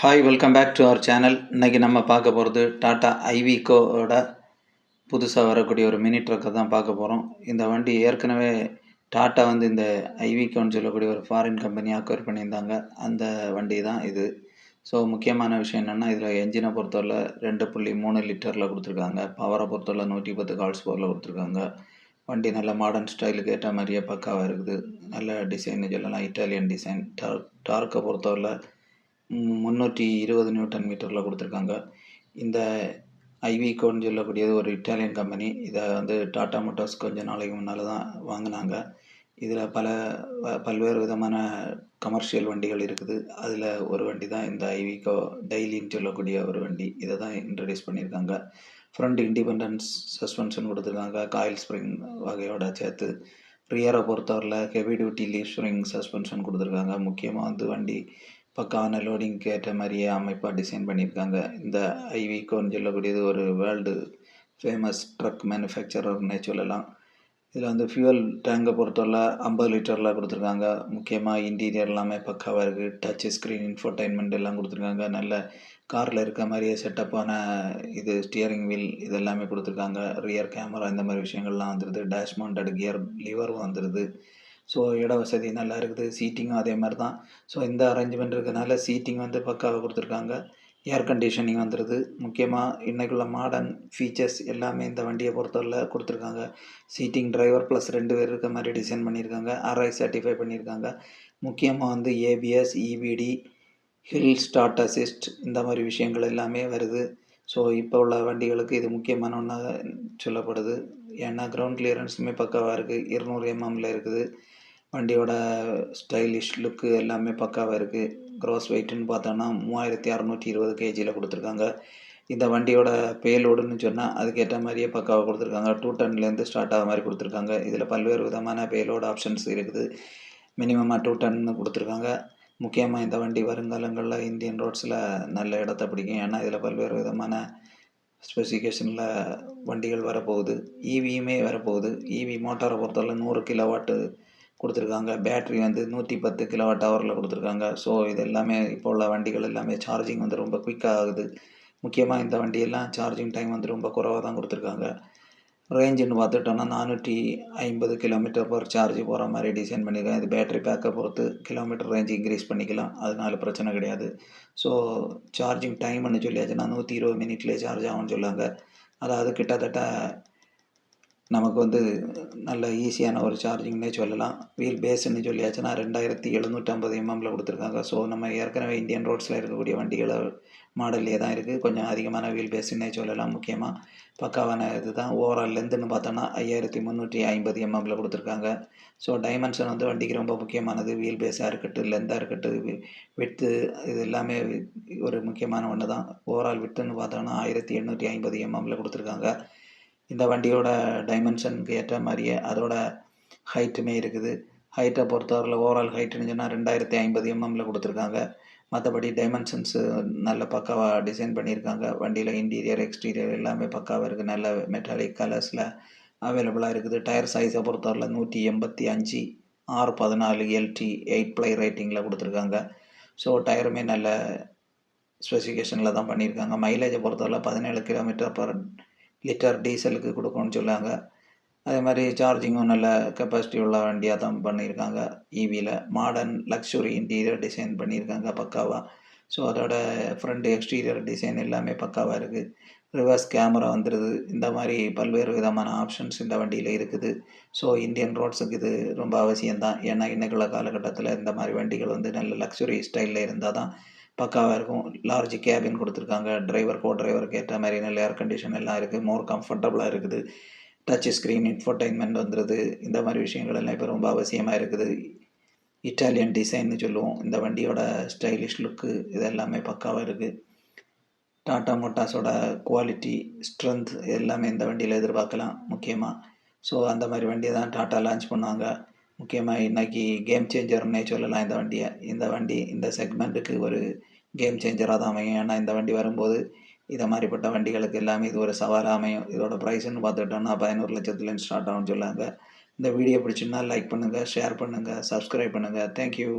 Hi welcome back to our channel இன்றைக்கி நம்ம பார்க்க போகிறது டாட்டா ஐவிகோவோட புதுசாக வரக்கூடிய ஒரு மினி ட்ரக்கை தான் பார்க்க போகிறோம் இந்த வண்டி ஏற்கனவே டாட்டா வந்து இந்த ஐவிகோன்னு சொல்லக்கூடிய ஒரு ஃபாரின் கம்பெனி அக்வயர் பண்ணியிருந்தாங்க. அந்த வண்டி தான் இது. ஸோ முக்கியமான விஷயம் என்னென்னா இதில் என்ஜினை பொறுத்தவரை ரெண்டு புள்ளி மூணு லிட்டரில் கொடுத்துருக்காங்க. பவரை பொறுத்தவரை நூற்றி பத்து கால்ஸ் பவரில் கொடுத்துருக்காங்க. வண்டி நல்ல மாடர்ன் ஸ்டைலுக்கு ஏற்ற மாதிரியே பக்காவாக இருக்குது. நல்ல டிசைன் சொல்லலாம் இட்டாலியன் டிசைன் டார்க் டார்க்கை பொறுத்தவரை முந்நூற்றி இருபது நியூட்டன் மீட்டரில் கொடுத்துருக்காங்க. இந்த ஐவிகோன்னு சொல்லக்கூடியது ஒரு இட்டாலியன் கம்பெனி. இதை வந்து டாட்டா மோட்டார்ஸ் கொஞ்சம் நாளைக்கு முன்னால் தான் வாங்கினாங்க. இதில் பல வ- பல்வேறு விதமான கமர்ஷியல் வண்டிகள் இருக்குது. அதில் ஒரு வண்டி தான் இந்த ஐவிகோ டெய்லின்னு சொல்லக்கூடிய ஒரு வண்டி. இதை தான் இன்ட்ரடியூஸ் பண்ணியிருக்காங்க. ஃப்ரண்ட் இண்டிபெண்டன்ஸ் சஸ்பென்ஷன் கொடுத்துருக்காங்க. காயில் ஸ்ப்ரிங் வகையோட சேர்த்து. ரியரை பொறுத்தவரையில் heavy duty leaf spring suspension கொடுத்துருக்காங்க. முக்கியமாக வந்து வண்டி பக்காவான லோடிங்க்கு ஏற்ற மாதிரியே அமைப்பாக டிசைன் பண்ணியிருக்காங்க. இந்த ஐவிகோன்னு சொல்லக்கூடியது ஒரு வேர்ல்டு ஃபேமஸ் ட்ரக் மேனுஃபேக்சரர்னே சொல்லலாம். இதில் வந்து ஃபியூவல் டேங்கை பொறுத்தவரை ஐம்பது லிட்டரில் கொடுத்துருக்காங்க. முக்கியமாக இன்டீரியர் எல்லாமே பக்காவாக இருக்குது டச் ஸ்க்ரீன் இன்ஃபர்டைன்மெண்ட் எல்லாம் கொடுத்துருக்காங்க. நல்ல காரில் இருக்க மாதிரியே செட்டப்பான இது ஸ்டியரிங் வீல் இது எல்லாமே கொடுத்துருக்காங்க. ரியர் கேமரா இந்த மாதிரி விஷயங்கள்லாம் வந்துடுது டேஷ் மவுண்டட் கியர் லிவரும் வந்துடுது ஸோ இட வசதி நல்லா இருக்குது சீட்டிங்கும் அதே மாதிரி தான் ஸோ இந்த அரேஞ்ச்மெண்ட் இருக்கிறதுனால சீட்டிங் வந்து பக்காவாக கொடுத்துருக்காங்க. ஏர் கண்டிஷனிங் வந்துடுது முக்கியமாக இன்றைக்குள்ள மாடர்ன் ஃபீச்சர்ஸ் எல்லாமே இந்த வண்டியை பொறுத்தவரையில் கொடுத்துருக்காங்க. சீட்டிங் டிரைவர் ப்ளஸ் ரெண்டு பேர் இருக்க மாதிரி டிசைன் பண்ணியிருக்காங்க. ஆர்ஐ சர்டிஃபை பண்ணியிருக்காங்க. முக்கியமாக வந்து ABS EBD hill start assist இந்த மாதிரி விஷயங்கள் எல்லாமே வருது. ஸோ இப்போ உள்ள வண்டிகளுக்கு இது முக்கியமான ஒன்றாக சொல்லப்படுது. ஏன்னா கிரவுண்ட் கிளியரன்ஸுமே பக்காவாக இருக்குது இருநூறு எம்எம்மில் இருக்குது. வண்டியோட ஸ்டைலிஷ் லுக்கு எல்லாமே பக்காவாக இருக்குது க்ராஸ் வெயிட்டுன்னு பார்த்தோன்னா மூவாயிரத்தி அறநூற்றி இருபது கேஜியில் கொடுத்துருக்காங்க. இந்த வண்டியோட பேலோடுன்னு சொன்னால் அதுக்கேற்ற மாதிரியே பக்காவாக கொடுத்துருக்காங்க. டூ டன்லேருந்து ஸ்டார்ட் ஆகிற மாதிரி கொடுத்துருக்காங்க. இதில் பல்வேறு விதமான பேலோடு ஆப்ஷன்ஸ் இருக்குது. மினிமமாக டூ டன்னு கொடுத்துருக்காங்க. முக்கியமாக இந்த வண்டி வருங்காலங்களில் இந்தியன் ரோட்ஸில் நல்ல இடத்த பிடிக்கும். ஏன்னா இதில் பல்வேறு விதமான ஸ்பெசிஃபிகேஷனில் வண்டிகள் வரப்போகுது. ஈவியுமே வரப்போகுது. ஈவி மோட்டாரை பொறுத்தவரை நூறு கிலோவாட்டு கொடுத்துருக்காங்க. பேட்ரி வந்து நூற்றி பத்து கிலோவாட் ஹவரில் கொடுத்துருக்காங்க. ஸோ இது எல்லாமே இப்போ உள்ள வண்டிகள் எல்லாமே சார்ஜிங் வந்து ரொம்ப குயிக்காக ஆகுது. முக்கியமாக இந்த வண்டியெல்லாம் சார்ஜிங் டைம் வந்து ரொம்ப குறைவாக தான் கொடுத்துருக்காங்க. ரேஞ்சுன்னு பார்த்துட்டோன்னா நானூற்றி ஐம்பது கிலோமீட்டர் பர் சார்ஜ் போகிற மாதிரி டிசைன் பண்ணியிருக்காங்க. இது பேட்டரி பேக்கை பொறுத்து கிலோமீட்டர் ரேஞ்ச் இன்க்ரீஸ் பண்ணிக்கலாம். அதனால பிரச்சனை கிடையாது. ஸோ சார்ஜிங் டைம்னு சொல்லியாச்சுன்னா நூற்றி இருபது மினிட்லேயே சார்ஜ் ஆகும்னு சொல்லுவாங்க அதாவது கிட்டத்தட்ட நமக்கு வந்து நல்ல ஈஸியான ஒரு சார்ஜிங்னே சொல்லலாம். வீல் பேஸ்ன்னு சொல்லியாச்சுன்னா ரெண்டாயிரத்தி எழுநூற்றம்பது எம்எம்ல கொடுத்துருக்காங்க. ஸோ நம்ம ஏற்கனவே இந்தியன் ரோட்ஸில் இருக்கக்கூடிய வண்டிகளை மாடல்லே தான் இருக்குது கொஞ்சம் அதிகமான வீல் பேஸுன்னே சொல்லலாம் முக்கியமாக பக்காவான இது தான் ஓவரால் லென்த்துன்னு பார்த்தோன்னா ஐயாயிரத்தி முந்நூற்றி ஐம்பது எம்எம்மில் கொடுத்துருக்காங்க. ஸோ டைமென்ஷன் வந்து வண்டிக்கு ரொம்ப முக்கியமானது. வீல் பேஸாக இருக்கட்டும் லென்த்தாக இருக்கட்டும் விட்டு இது எல்லாமே ஒரு முக்கியமான ஒன்று தான் ஓவரால் விட்டுன்னு பார்த்தோன்னா ஆயிரத்தி எண்ணூற்றி ஐம்பது எம்எம்மில் கொடுத்துருக்காங்க. இந்த வண்டியோட டைமென்ஷனுக்கு ஏற்ற மாதிரியே அதோட ஹைட்டுமே இருக்குது. ஹைட்டை பொறுத்தவரையில் ஓவரால் ஹைட்டுன்னு சொன்னால் ரெண்டாயிரத்தி ஐம்பது எம்எம்மில் கொடுத்துருக்காங்க. மற்றபடி டைமென்ஷன்ஸு நல்ல பக்காவாக டிசைன் பண்ணியிருக்காங்க. வண்டியில் இன்டீரியர் எக்ஸ்டீரியர் எல்லாமே பக்காவாக இருக்குது நல்ல மெட்டாலிக் கலர்ஸில் அவைலபிளாக இருக்குது. டயர் சைஸை பொறுத்தவரையில் நூற்றி எண்பத்தி அஞ்சு ஆறு பதினாலு எல்டி எயிட் ப்ளை ரேட்டிங்கில் கொடுத்துருக்காங்க. ஸோ டயருமே நல்ல ஸ்பெசிஃபிகேஷனில் தான் பண்ணியிருக்காங்க. மைலேஜை பொறுத்தவரை பதினேழு கிலோமீட்டர் பர் லிட்டர் டீசலுக்கு கொடுக்கணும்னு சொல்லாங்க அதே மாதிரி சார்ஜிங்கும் நல்ல கெப்பாசிட்டி உள்ள வண்டியாக தான் பண்ணியிருக்காங்க. ஈவியில் மாடர்ன் லக்ஸுரி இன்டீரியர் டிசைன் பண்ணியிருக்காங்க பக்காவாக ஸோ அதோட ஃப்ரண்ட் எக்ஸ்டீரியர் டிசைன் எல்லாமே பக்காவாக இருக்குது ரிவர்ஸ் கேமரா வந்துடுது இந்த மாதிரி பல்வேறு விதமான ஆப்ஷன்ஸ் இந்த வண்டியில் இருக்குது. ஸோ இந்தியன் ரோட்ஸுக்கு இது ரொம்ப அவசியம்தான். ஏன்னா இன்றைக்குள்ள காலகட்டத்தில் இந்த மாதிரி வண்டிகள் வந்து நல்ல லக்ஸுரி ஸ்டைலில் இருந்தால் தான் பக்காவாக இருக்கும். லார்ஜ் கேபின் கொடுத்துருக்காங்க. டிரைவர் கோ டிரைவருக்கு ஏற்ற மாதிரி நல்ல ஏர் கண்டிஷன் எல்லாம் இருக்குது மோர் கம்ஃபர்டபுளாக இருக்குது. டச் ஸ்க்ரீன் இன்ஃபர்டைன்மெண்ட் வந்துடுது இந்த மாதிரி விஷயங்கள் எல்லாம் இப்போ ரொம்ப அவசியமாக இருக்குது. இட்டாலியன் டிசைன்னு சொல்லுவோம். இந்த வண்டியோட ஸ்டைலிஷ் லுக்கு இது எல்லாமே பக்காவாக இருக்குது டாட்டா மோட்டார்ஸோட குவாலிட்டி ஸ்ட்ரென்த் எல்லாமே இந்த வண்டியில் எதிர்பார்க்கலாம். முக்கியமாக ஸோ அந்த மாதிரி வண்டியை தான் டாட்டா லான்ச் பண்ணாங்க. முக்கியமாக இன்றைக்கி கேம் சேஞ்சர்னே சொல்லலாம். இந்த வண்டியை இந்த வண்டி இந்த செக்மெண்ட்டுக்கு ஒரு கேம் சேஞ்சராக தான் அமையும். ஏன்னா இந்த வண்டி வரும்போது இதை மாதிரிப்பட்ட வண்டிகளுக்கு எல்லாமே இது ஒரு சவாலாக அமையும். இதோட ப்ரைஸ்ன்னு பார்த்துட்டோம்னா பதினோரு லட்சத்துலேருந்து ஸ்டார்ட் ஆகும்னு சொல்லுவாங்க. இந்த வீடியோ பிடிச்சுன்னா லைக் பண்ணுங்கள் ஷேர் பண்ணுங்கள் சப்ஸ்கிரைப் பண்ணுங்கள் தேங்க்யூ